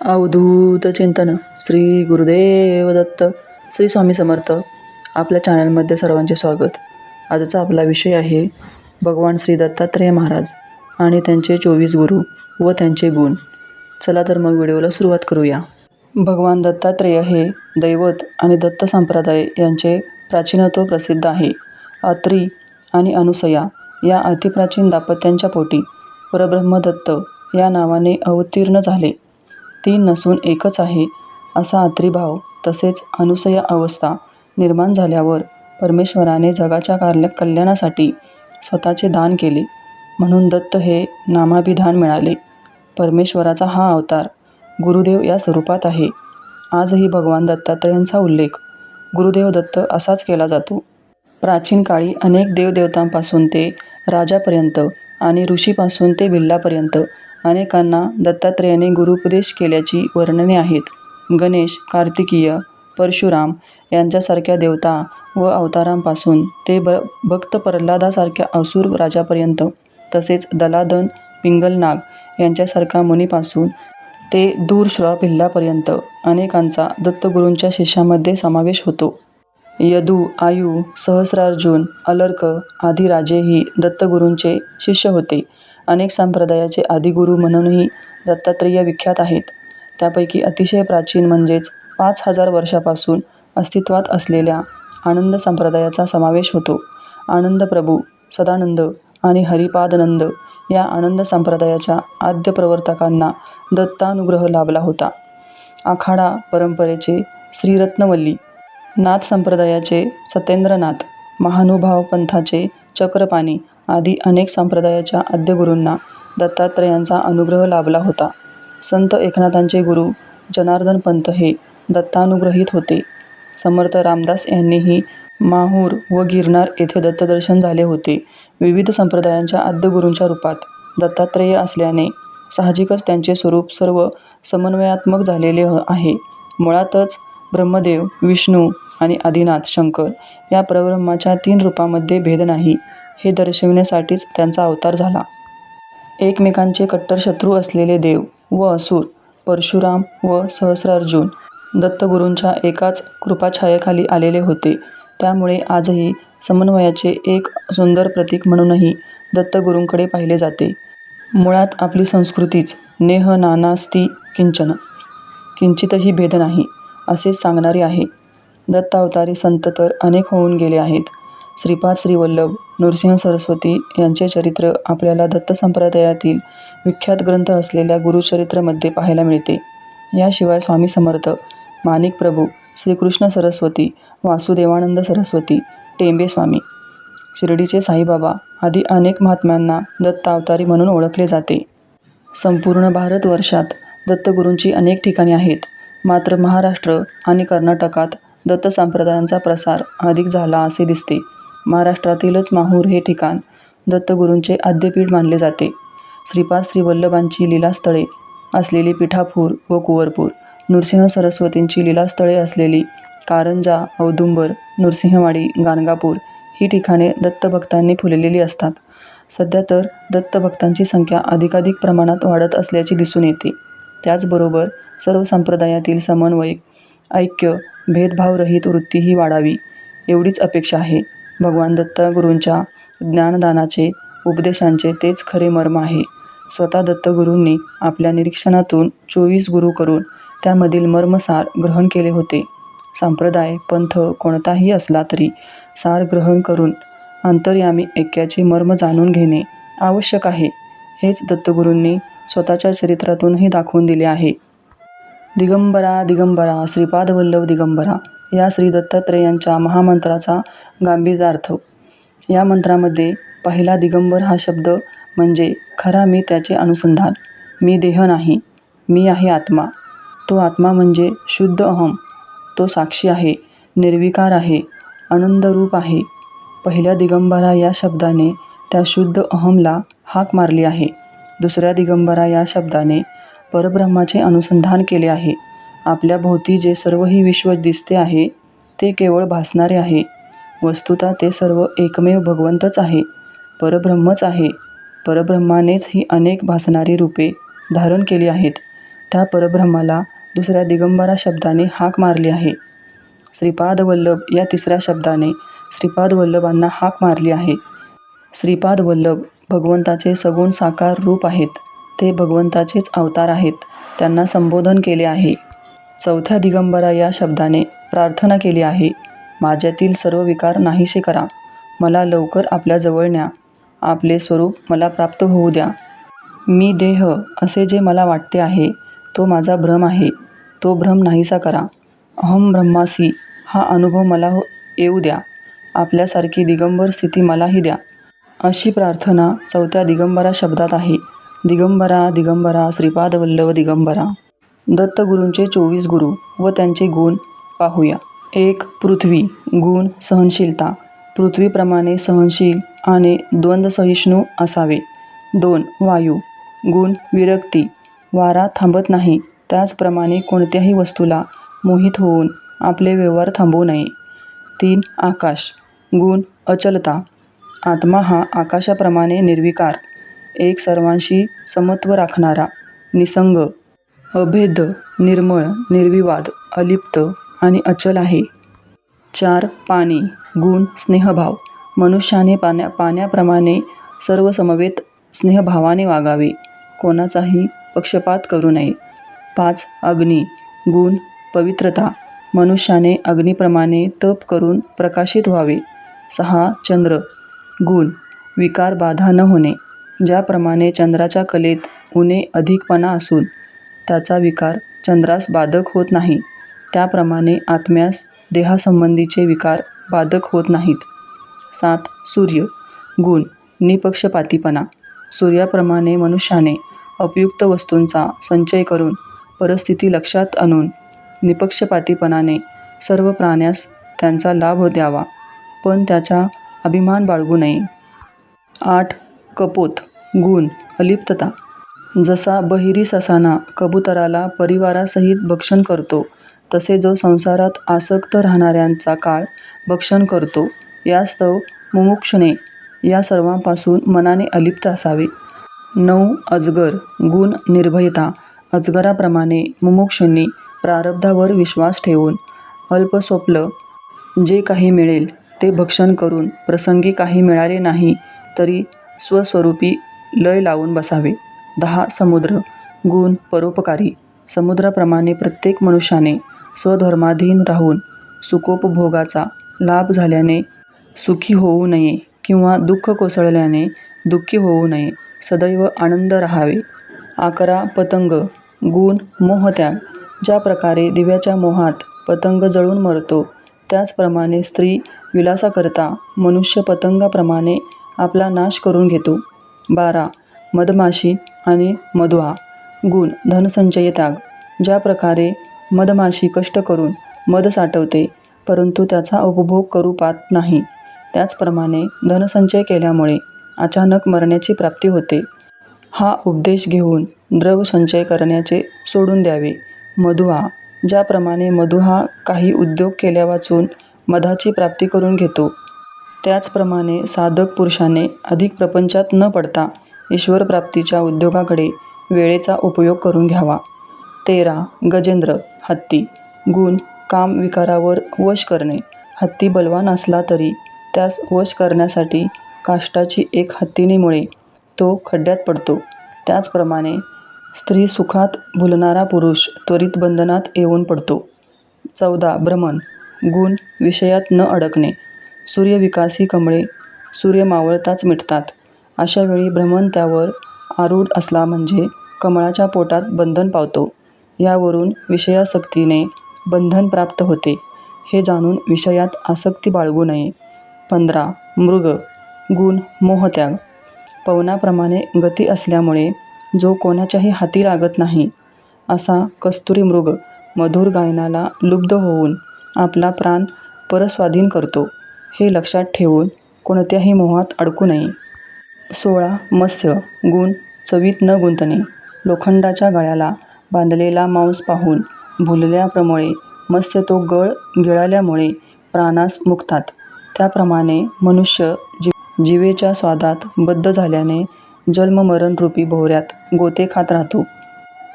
अवधूत चिंतन. श्री गुरुदेव दत्त श्री स्वामी समर्थ. आपल्या चॅनलमध्ये सर्वांचे स्वागत. आजचा आपला विषय आहे भगवान श्री दत्तात्रेय महाराज आणि त्यांचे चोवीस गुरु व त्यांचे गुण. चला तर मग व्हिडिओला सुरुवात करूया. भगवान दत्तात्रेय हे दैवत आणि दत्त संप्रदाय यांचे प्राचीनत्व प्रसिद्ध आहे. अत्री आणि अनुसया या अतिप्राचीन दाम्पत्यांच्या पोटी परब्रह्मदत्त या नावाने अवतीर्ण झाले. तीन नसून एकच आहे असा अत्रिभाव तसेच अनुसया अवस्था निर्माण झाल्यावर परमेश्वराने जगाच्या कार्य कल्याणासाठी स्वतःचे दान केले. म्हणून दत्त हे नामाभिधान मिळाले. परमेश्वराचा हा अवतार गुरुदेव या स्वरूपात आहे. आजही भगवान दत्तात्रयांचा उल्लेख गुरुदेव दत्त असाच केला जातो. प्राचीन काळी अनेक देवदेवतांपासून ते राजापर्यंत आणि ऋषीपासून ते बिल्लापर्यंत अनेकांना दत्तात्रेयाने गुरुपदेश केल्याची वर्णने आहेत. गणेश कार्तिकीय परशुराम यांच्यासारख्या देवता व अवतारांपासून ते ब भक्त प्रल्हादासारख्या असुर राजापर्यंत तसेच दलादन पिंगलनाग यांच्यासारख्या मुनीपासून ते दूरश्र पिल्लापर्यंत अनेकांचा दत्तगुरूंच्या शिष्यामध्ये समावेश होतो. यदू आयु सहस्रार्जुन अलर्क आदी राजेही दत्तगुरूंचे शिष्य होते. अनेक संप्रदायाचे आदिगुरू म्हणूनही दत्तात्रेय विख्यात आहेत. त्यापैकी अतिशय प्राचीन म्हणजेच पाच हजार वर्षापासून अस्तित्वात असलेल्या आनंद संप्रदायाचा समावेश होतो. आनंद प्रभू सदानंद आणि हरिपादनंद या आनंद संप्रदायाच्या आद्य प्रवर्तकांना दत्तानुग्रह लाभला होता. आखाडा परंपरेचे श्रीरत्नवल्ली नाथ संप्रदायाचे सत्येंद्रनाथ महानुभाव पंथाचे चक्रपाणी आदी अनेक संप्रदायाच्या आद्यगुरूंना दत्तात्रेयांचा अनुग्रह लाभला होता. संत एकनाथांचे गुरु जनार्दन पंत हे दत्तानुग्रहित होते. समर्थ रामदास यांनीही माहूर व गिरनार येथे दत्तदर्शन झाले होते. विविध संप्रदायांच्या आद्यगुरूंच्या रूपात दत्तात्रेय असल्याने साहजिकच त्यांचे स्वरूप सर्व समन्वयात्मक झालेले आहे. मुळातच ब्रह्मदेव विष्णू आणि आदिनाथ शंकर या परब्रह्माच्या तीन रूपामध्ये भेद नाही. हे दर्शविण्यासाठीच त्यांचा अवतार झाला. एकमेकांचे कट्टर शत्रू असलेले देव व असुर परशुराम व सहस्रार्जुन दत्तगुरूंच्या एकाच कृपाछायेखाली आलेले होते. त्यामुळे आजही समन्वयाचे एक सुंदर प्रतीक म्हणूनही दत्तगुरूंकडे पाहिले जाते. मुळात आपली संस्कृतीच नेह नानास्ति किंचन. किंचितही भेद नाही असेच सांगणारी आहे. दत्तावतारी संत तर अनेक होऊन गेले आहेत. श्रीपाद श्रीवल्लभ नृसिंह सरस्वती यांचे चरित्र आपल्याला दत्त संप्रदायातील विख्यात ग्रंथ असलेल्या गुरुचरित्रमध्ये पाहायला मिळते. याशिवाय स्वामी समर्थ माणिक प्रभू श्रीकृष्ण सरस्वती वासुदेवानंद सरस्वती टेंबे स्वामी शिर्डीचे साईबाबा आदी अनेक महात्म्यांना दत्तावतारी म्हणून ओळखले जाते. संपूर्ण भारतवर्षात दत्तगुरूंची अनेक ठिकाणे आहेत. मात्र महाराष्ट्र आणि कर्नाटकात दत्त संप्रदायांचा प्रसार अधिक झाला असे दिसते. महाराष्ट्रातीलच माहूर हे ठिकाण दत्तगुरूंचे आद्यपीठ मानले जाते. श्रीपाद श्रीवल्लभांची लीलास्थळे असलेली पिठापूर व कुंवरपूर नृसिंह सरस्वतींची लीलास्थळे असलेली कारंजा औदुंबर नृसिंहवाडी गाणगापूर ही ठिकाणे दत्तभक्तांनी फुललेली असतात. सध्या तर दत्तभक्तांची संख्या अधिकाधिक प्रमाणात वाढत असल्याचे दिसून येते. त्याचबरोबर सर्व संप्रदायातील समन्वय ऐक्य भेदभावरहित वृत्तीही वाढावी एवढीच अपेक्षा आहे. भगवान दत्तगुरूंच्या ज्ञानदानाचे उपदेशांचे तेच खरे मर्म आहे. स्वतः दत्तगुरूंनी आपल्या निरीक्षणातून चोवीस गुरु करून त्यामधील मर्मसार ग्रहण केले होते. संप्रदाय पंथ कोणताही असला तरी सार ग्रहण करून अंतर्यामी ऐक्याचे मर्म जाणून घेणे आवश्यक आहे. हेच दत्तगुरूंनी स्वतःच्या चरित्रातूनही दाखवून दिले आहे. दिगंबरा दिगंबरा श्रीपादवल्लभ दिगंबरा या श्री दत्तात्रेयांच्या महामंत्राचा गांभीर्यार्थ या मंत्रामध्ये पहिला दिगंबर हा शब्द म्हणजे खरा मी त्याचे अनुसंधान. मी देह नाही. मी आहे आत्मा. तो आत्मा म्हणजे शुद्ध अहम तो साक्षी आहे. निर्विकार आहे. आनंदरूप आहे. पहिल्या दिगंबरा या शब्दाने त्या शुद्ध अहमला हाक मारली आहे. दुसऱ्या दिगंबरा या शब्दाने परब्रह्माचे अनुसंधान केले आहे. आपल्या भोवती जे सर्वही विश्व दिसते आहे ते केवळ भासणारे आहे. वस्तुता ते सर्व एकमेव भगवंतच आहे परब्रह्मच आहे. परब्रह्मानेच ही अनेक भासणारी रूपे धारण केली आहेत. त्या परब्रह्माला दुसऱ्या दिगंबरा शब्दाने हाक मारली आहे. श्रीपाद वल्लभ या तिसऱ्या शब्दाने श्रीपाद वल्लभांना हाक मारली आहे. श्रीपाद वल्लभ भगवंताचे सगुण साकार रूप आहेत. ते भगवंताचेच अवतार आहेत. त्यांना संबोधन केले आहे. चौथ्या दिगंबरा या शब्दाने प्रार्थना केली आहे. माझ्यातील सर्व विकार नाहीसे करा. मला लवकर आपल्याजवळ न्या. आपले स्वरूप मला प्राप्त होऊ द्या. मी देह असे जे मला वाटते आहे तो माझा भ्रम आहे. तो भ्रम नाहीसा करा. अहम ब्रह्मासी हा अनुभव मला हो येऊ द्या. आपल्यासारखी दिगंबर स्थिती मलाही द्या. अशी प्रार्थना चौथ्या दिगंबरा शब्दात आहे. दिगंबरा दिगंबरा श्रीपाद वल्लभ दिगंबरा. दत्तगुरूंचे चोवीस गुरु व त्यांचे गुण पाहूया. एक पृथ्वी गुण सहनशीलता. पृथ्वीप्रमाणे सहनशील आणि द्वंद्वसहिष्णू असावे. दोन वायू. गुण विरक्ती. वारा थांबत नाही. त्याचप्रमाणे कोणत्याही वस्तूला मोहित होऊन आपले व्यवहार थांबवू नये. तीन आकाश. गुण अचलता. आत्मा हा आकाशाप्रमाणे निर्विकार एक सर्वांशी समत्व राखणारा निसंग अभेद निर्मळ निर्विवाद अलिप्त आणि अचल आहे. चार पाणी गुण स्नेहभाव. मनुष्याने पाण्या पाण्याप्रमाणे सर्वसमवेत स्नेहभावाने वागावे. कोणाचाही पक्षपात करू नये. पाच अग्नी गुण पवित्रता. मनुष्याने अग्नीप्रमाणे तप करून प्रकाशित व्हावे. सहा चंद्र. गुण विकार बाधा न होणे. ज्याप्रमाणे चंद्राच्या कलेत उणे अधिकपणा असून त्याचा विकार चंद्रास बाधक होत नाही. त्याप्रमाणे आत्म्यास देहासंबंधीचे विकार बाधक होत नाहीत. सात सूर्य. गुण. निपक्षपातीपणा. सूर्याप्रमाणे मनुष्याने उपयुक्त वस्तूंचा संचय करून परिस्थिती लक्षात आणून निपक्षपातीपणाने सर्व प्राण्यास त्यांचा लाभ द्यावा पण त्याचा अभिमान बाळगू नये. आठ कपोत. गुण. अलिप्तता. जसा बहिरी ससाना कबुतराला परिवारासहित भक्षण करतो तसे जो संसारात आसक्त राहणाऱ्यांचा काळ भक्षण करतो यास्तव मुमुक्षुने या सर्वांपासून मनाने अलिप्त असावे. नऊ अजगर गुण निर्भयता अजगराप्रमाणे मुमुक्षूंनी प्रारब्धावर विश्वास ठेवून अल्पस्वप्न जे काही मिळेल ते भक्षण करून प्रसंगी काही मिळाले नाही तरी स्वस्वरूपी लय लावून बसावे. दहा समुद्र गुण परोपकारी. समुद्राप्रमाणे प्रत्येक मनुष्याने स्वधर्माधीन राहून सुखोपभोगाचा लाभ झाल्याने सुखी होऊ नये किंवा दुःख कोसळल्याने दुःखी होऊ नये सदैव आनंद राहावे. अकरा पतंग गुण मोहत्याग ज्या प्रकारे दिव्याच्या मोहात पतंग जळून मरतो त्याचप्रमाणे स्त्री विलासाकरता मनुष्य पतंगाप्रमाणे आपला नाश करून घेतो. बारा मधमाशी आणि मधुआ. गुण धनसंचय त्याग. ज्या प्रकारे मधमाशी कष्ट करून मध साठवते परंतु त्याचा उपभोग करू पाहत नाही. त्याचप्रमाणे धनसंचय केल्यामुळे अचानक मरण्याची प्राप्ती होते. हा उपदेश घेऊन द्रव संचय करण्याचे सोडून द्यावे. मधुहा ज्याप्रमाणे मधु हा काही उद्योग केल्या वाचून मधाची प्राप्ती करून घेतो त्याचप्रमाणे साधक पुरुषाने अधिक प्रपंचात न पडता ईश्वरप्राप्तीच्या उद्योगाकडे वेळेचा उपयोग करून घ्यावा. तेरा गजेंद्र हत्ती. गुण काम विकारावर वश करणे. हत्ती बलवान असला तरी त्यास वश करण्यासाठी काष्टाची एक हत्तीनीमुळे तो खड्ड्यात पडतो. त्याचप्रमाणे स्त्री सुखात भुलणारा पुरुष त्वरित बंधनात येऊन पडतो. चौदा. भ्रमण. गुण विषयात न अडकणे. सूर्यविकासी कमळे सूर्य मावळताच मिटतात. अशावेळी भ्रमण त्यावर आरूढ असला म्हणजे कमळाच्या पोटात बंधन पावतो. यावरून विषयासक्तीने बंधन प्राप्त होते. हे जाणून विषयात आसक्ती बाळगू नये. पंधरा. मृग. गुण. मोहत्याग. पवनाप्रमाणे गती असल्यामुळे जो कोणाच्याही हाती लागत नाही असा कस्तुरी मृग मधुर गायनाला लुब्ध होऊन आपला प्राण परस्वाधीन करतो. हे लक्षात ठेवून कोणत्याही मोहात अडकू नये. सोळा. मत्स्य. गुण. चवीत न गुंतणे. लोखंडाच्या गळ्याला बांधलेला मांस पाहून भुलल्याप्रमुळे मत्स्य तो गळ गिळाल्यामुळे प्राणास मुकतात. त्याप्रमाणे मनुष्य जी जिवेच्या स्वादात बद्ध झाल्याने जन्ममरणरूपी भोवऱ्यात गोते खात राहतो.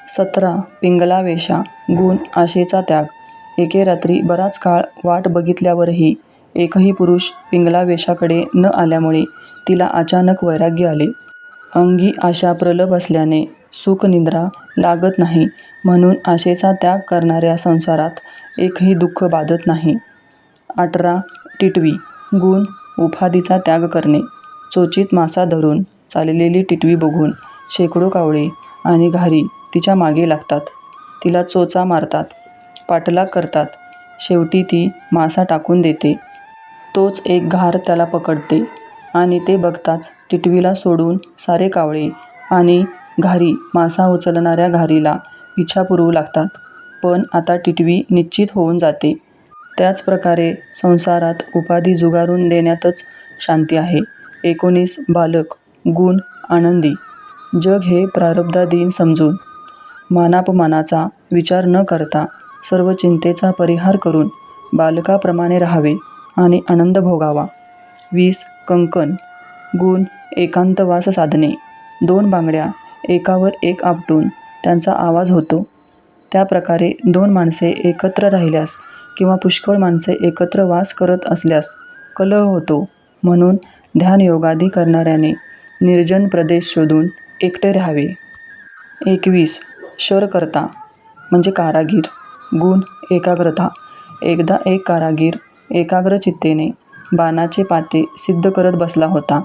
सतरा पिंगला वेशा गुण आशेचा त्याग. एके रात्री बराच काळ वाट बघितल्यावरही एकही पुरुष पिंगला वेशाकडे न आल्यामुळे तिला अचानक वैराग्य आले. अंगी आशा प्रलभ असल्याने सुखनिद्रा लागत नाही. म्हणून आशेचा त्याग करणाऱ्या संसारात एकही दुःख बाधत नाही. अठरा. टिटवी. गुण. उपाधीचा त्याग करणे. चोचीत मासा धरून चाललेली टिटवी बघून शेकडो कावळे आणि घारी तिच्यामागे लागतात. तिला चोचा मारतात. पाठलाग करतात. शेवटी ती मासा टाकून देते. तोच एक घार त्याला पकडते आणि ते बघताच टिटवीला सोडून सारे कावळे आणि घारी मासा उचलणाऱ्या घारीला इच्छा पुरवू लागतात. पण आता टिटवी निश्चित होऊन जाते. त्याच प्रकारे संसारात उपाधी जुगारून देण्यातच शांती आहे. एकोणीस बालक गुण आनंदी. जग हे प्रारब्धाधीन समजून मानापमानाचा विचार न करता सर्व चिंतेचा परिहार करून बालकाप्रमाणे राहावे आणि आनंद भोगावा. वीस कंकण गुण एकांतवास साधणे दोन बांगड्या एकावर एक आपटून त्यांचा आवाज होतो. त्या प्रकारे दोन माणसे एकत्र राहिल्यास किंवा पुष्कळ माणसे एकत्र वास करत असल्यास कलह होतो. म्हणून ध्यानयोगादी करणाऱ्याने निर्जन प्रदेश शोधून एकटे राहावे. एकवीस. शरकर्ता म्हणजे कारागीर. गुण एकाग्रता. एकदा एक कारागीर एकाग्र चित्तेने बाणाचे पाते सिद्ध करत बसला होता.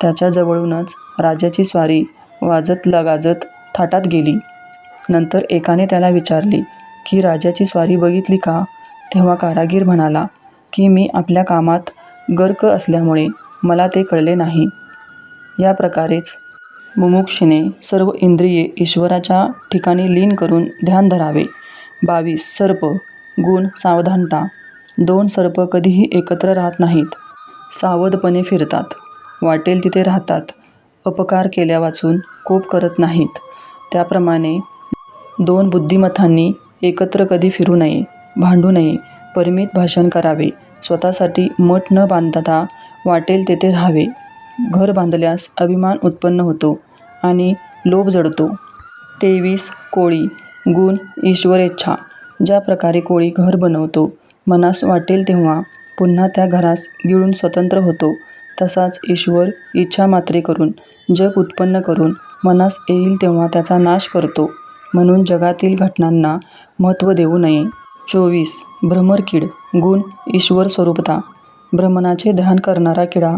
त्याच्याजवळूनच राजाची स्वारी वाजत लगाजत थाटात गेली. नंतर एकाने त्याला विचारले की राजाची स्वारी बघितली का? तेव्हा कारागीर म्हणाला की मी आपल्या कामात गर्क असल्यामुळे मला ते कळले नाही. या प्रकारेच मुमुक्षने सर्व इंद्रिये ईश्वराच्या ठिकाणी लीन करून ध्यान धरावे. बावीस सर्प गुण सावधानता दोन सर्प कधीही एकत्र राहत नाहीत. सावधपणे फिरतात. वाटेल तिथे राहतात. अपकार केल्या वाचून कोप करत नाहीत. त्याप्रमाणे दोन बुद्धिमत्तांनी एकत्र कधी फिरू नये भांडू नये परिमित भाषण करावे स्वतःसाठी मठ न बांधता वाटेल तेथे राहावे. घर बांधल्यास अभिमान उत्पन्न होतो आणि लोभ जडतो. तेवीस कोळी गुण ईश्वरेच्छा. ज्या प्रकारे कोळी घर बनवतो मनास वाटेल तेव्हा पुन्हा त्या घरास गिळून स्वतंत्र होतो. तसाच ईश्वर इच्छा मात्रे करून जग उत्पन्न करून मनास येईल तेव्हा त्याचा नाश करतो. म्हणून जगातील घटनांना महत्त्व देऊ नये. चोवीस. भ्रमरकीड गुण ईश्वर स्वरूपता. भ्रमणाचे ध्यान करणारा किडा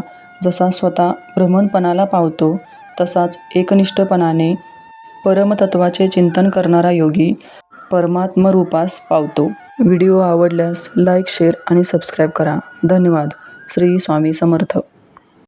जसा स्वतः भ्रमणपणाला पावतो तसाच एकनिष्ठपणाने परमतत्वाचे चिंतन करणारा योगी परमात्मरूपास पावतो. व्हिडिओ आवडल्यास लाईक शेअर आणि सबस्क्राईब करा. धन्यवाद. श्री स्वामी समर्थ.